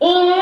এই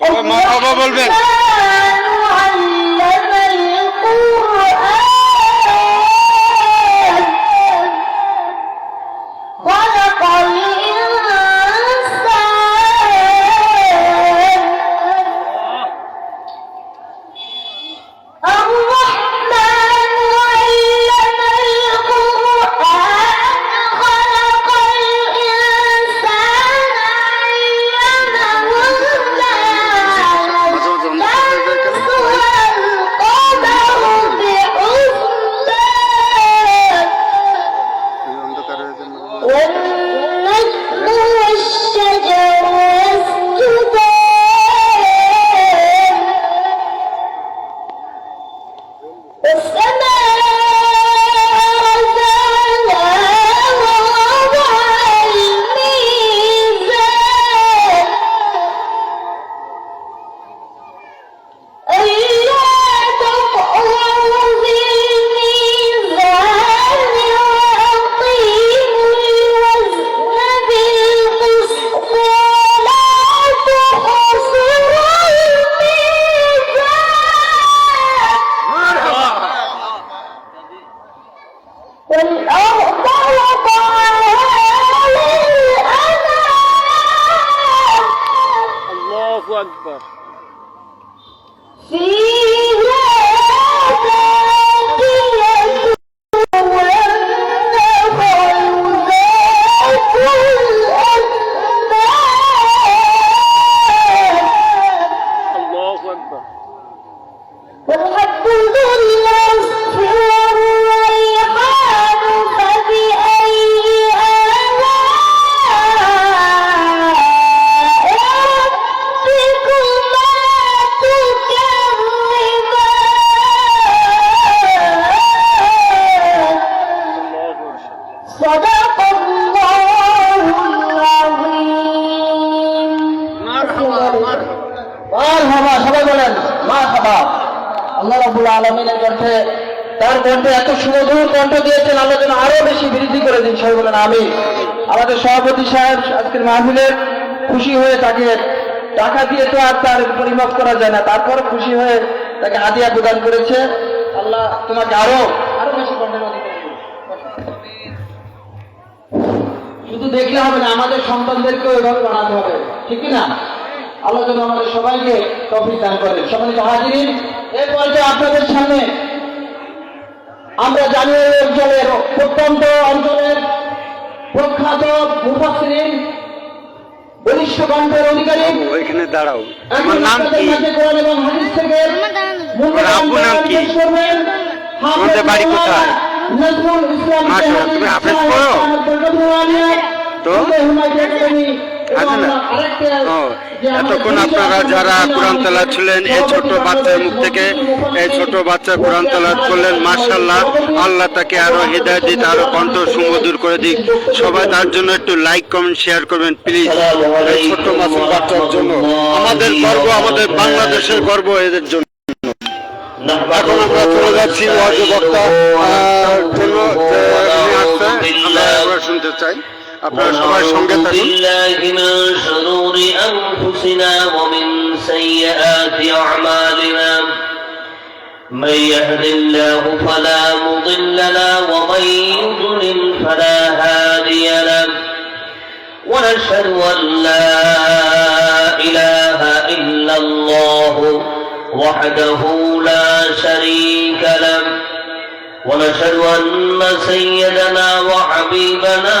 মা বাবা বলবেন Of কণ্ঠে এত সুমধুর কণ্ঠ দিয়েছেন, আল্লাহ যেন আরও বেশি বৃদ্ধি করে দিন, সবাই বলেন আমি আমাদের সভাপতি সাহেব আজকের মাহফিলে খুশি হয়ে তাকে টাকা দিয়ে তো আর তার পরিমাপ করা যায় না, তারপর খুশি হয়ে তাকে হাদিয়া প্রদান করেছে। আল্লাহ তোমাকে আরও আরও বেশি শুধু দেখলে হবে না, আমাদের সন্তানদেরকেও এভাবে বানাতে হবে, ঠিক না আল্লাহ যেন আমাদের সবাইকে তফিক দান করেন। সবাই হাজিরিন এরপর যে আপনাদের সামনে আমরা জানি এই অঞ্চলের প্রত্যন্ত অঞ্চলের প্রখ্যাত মুফাসসিরিন বলিষ্ঠ কণ্ঠের অধিকারী ওইখানে দাঁড়াও এখন নাম কি কোরআন এবং হাদিস থেকে নাম কি? তোমাদের বাড়ি কোথায়? নজরুল ইসলাম তুমি হাফেজ পড়ো? তো? এতক্ষণ আপনারা যারা কোরআন তেলাত ছিলেন এই ছোট বাচ্চার মুখ থেকে এই ছোট বাচ্চা কোরআন তেলাত করলেন মার্শাল্লাহ আল্লাহ তাকে আরও হৃদয় দিক আরও কণ্ঠ সুমধুর করে দিক। সবাই তার জন্য একটু লাইক কমেন্ট শেয়ার করবেন প্লিজ এই ছোট মাসুম বাচ্চার জন্য। আমাদের গর্ব আমাদের বাংলাদেশের গর্ব এদের জন্য। এখন আমরা চলে যাচ্ছি জন্য আমরা শুনতে চাই। أعوذ بالله من شرور أنفسنا ومن سيئات أعمالنا من يهد الله فلا مضل له ومن يضلل فلا هادي له ونشهد أن لا إله إلا الله وحده لا شريك له ونشهد أن سيدنا وحبيبنا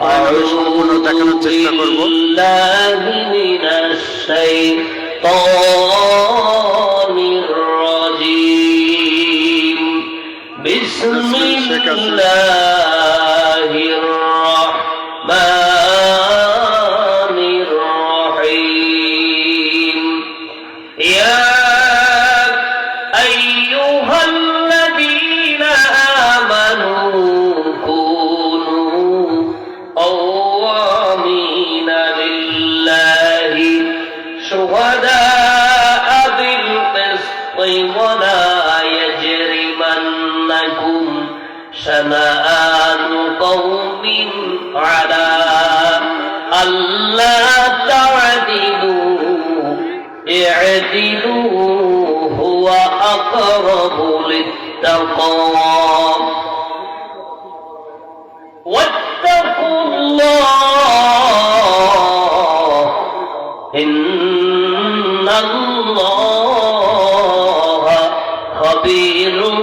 করেন আমি সম্পূর্ণ দেখানোর চেষ্টা করব। শেখ হাসিনা। شنآن قوم على ألا تعدلوا اعدلوا هو أقرب للتقوى واتقوا الله إن الله خبير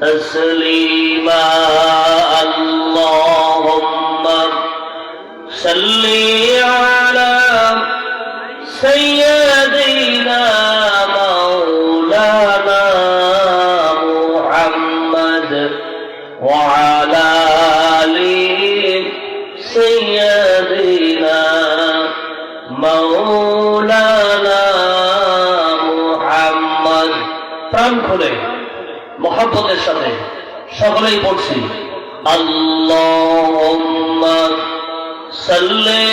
تسليما اللهم صل على سيدنا مولانا محمد وعلى آل سيدنا مولانا محمد প্রাণ খুলে মহাব্বতের সাথে সকলেই পড়ছি। আল্লাহ সাল্লি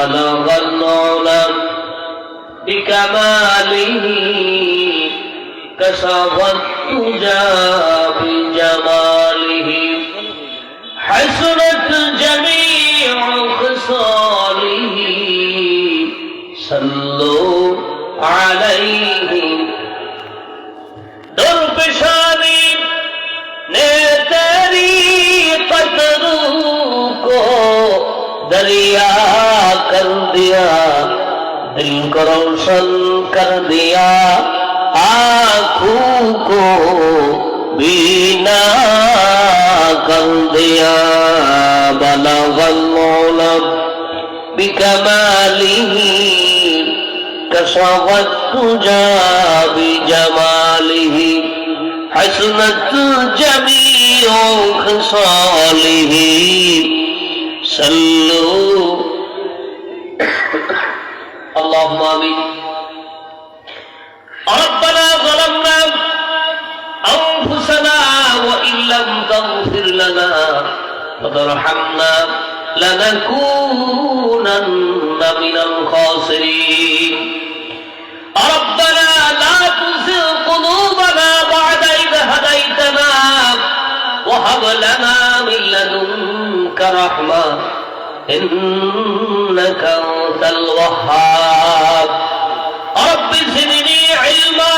بلغ العلا بكماله كشف الدجى بجماله دریا کر دیا دل کو روشن کر دیا آنکھوں کو بینا کر دیا بلغ المولد بكماله كشف الدجى بجماله حسنت جميع خصاله صلوا اللهم امين ربنا ظلمنا انفسنا وان لم تغفر لنا وترحمنا لنكونن من الخاسرين ربنا لا تزغ قلوبنا بعد إذ هديتنا وهب لنا من لدنك رحمة إنك أنت الوهاب رب زدني علما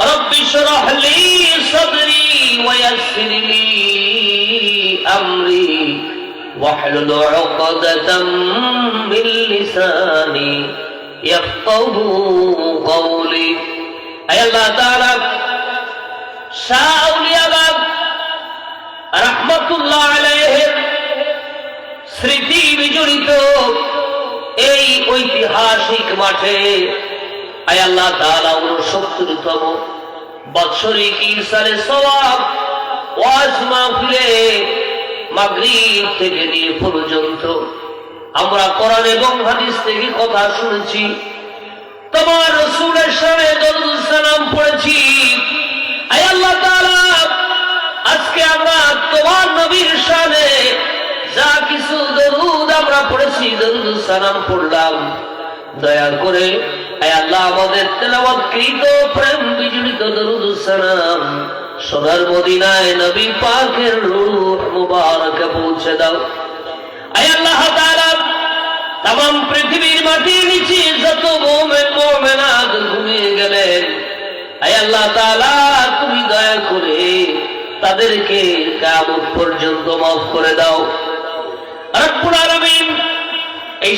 رب اشرح لي صدري ويسر لي أمري واحلل عقدة من لساني يفقه قولي أي الله تعالى শাহলিয়াবাদ রহমতুল্লাহ আলাইহের স্মৃতি বিজড়িত এই ঐতিহাসিক মাঠে আয় আল্লাহ তাআলা উনসত্তরতম বাৎসরিক ইরসালে সওয়াব ওয়াজ মাহফিলে মাগরিব থেকে নিয়ে পর্যন্ত আমরা কোরআন এবং হাদিস থেকে কথা শুনেছি, তোমার রসুলের সামনে দরুদ সালাম পড়েছি। আয় আল্লাহ তাআলা, আজকে আমরা তোমার নবীর সামনে যা কিছু দরুদ আমরা পড়েছি, দরুদ সালাম পড়লাম। দয়া করে আল্লাহ, আমাদের তেলাওয়াত কৃত প্রেম বিজড়িত দরুদ সালাম সোনার মদিনায় নবী পাকের রূহ মুবারকে পৌঁছে দাও। আল্লাহ তাআলা, তাম, পৃথিবীর মাটির নিচে যত মোমেন মোমেনাদ ঘুমিয়ে গেলেন আয় আল্লাহ তাআলা, তুমি দয়া করে তাদেরকে কিয়ামত পর্যন্ত মাফ করে দাও। রব্বুল আলামিন এই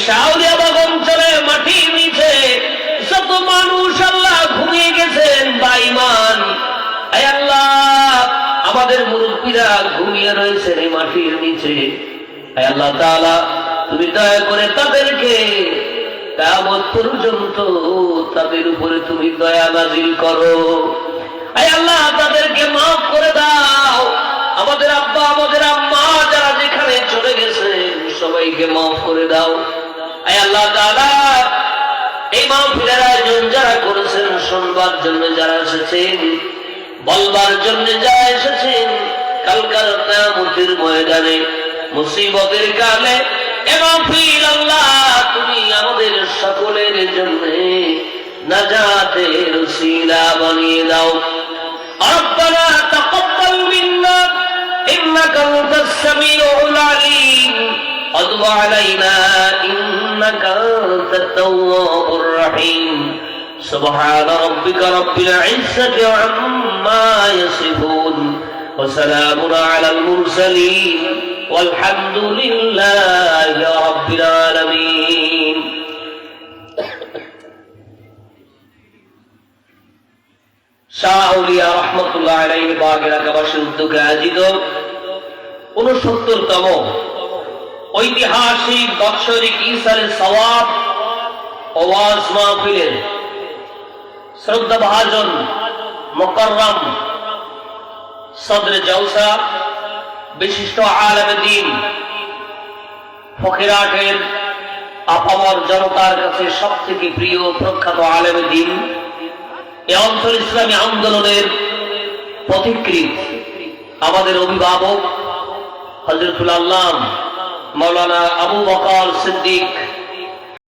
অঞ্চলে মাটির নিচে যত মানুষ আল্লাহ ঘুমিয়ে গেছেন বাইমান আমাদের মুরব্বীরা ঘুমিয়ে রয়েছেন এই মাটির নিচে। আল্লাহ তুমি দয়া করে তাদেরকে পর্যন্ত তাদের উপরে তুমি দয়া নাজিল করো। আল্লাহ, তাদেরকে মাফ করে দাও। আমাদের আব্বা, আমাদের আম্মা যারা যেখানে চলে গেছেন সবাইকে মাফ করে দাও আয় আল্লাহ তাআলা এই মাহফিলের আয়োজন যারা করেছেন শুনবার জন্য যারা এসেছেন বলবার জন্য যারা এসেছেন কালকার কিয়ামতের ময়দানে মুসিবতের কালে এবং ফির আল্লাহ তুমি আমাদের সকলের জন্য নাজাতের উসিলা বানিয়ে দাও ربنا تقبل منا إنك أنت السميع العليم وتب علينا إنك أنت التواب الرحيم سبحان ربك رب العزة عما يصفون وسلام على المرسلين والحمد لله رب العالمين শাহলিয়া রহমতুল্লাহ আলাইহি বাগ এলাকাবাসীর উদ্যোগে আয়োজিত উনসত্তরতম ঐতিহাসিক বাৎসরিক ইসারের সওয়াব ওয়াজ মাহফিলের শ্রদ্ধা ভাজন মোকাররম সদরে জৌসা বিশিষ্ট আলম দিন ফকিরাটের আপামর জনতার কাছে সব থেকে প্রিয় প্রখ্যাত আলেম দিন। এ অঞ্চল ইসলামী আন্দোলনের পথিকৃত আমাদের অভিভাবক হজরতুল আল্লাম মৌলানা আবু বকর সিদ্দিক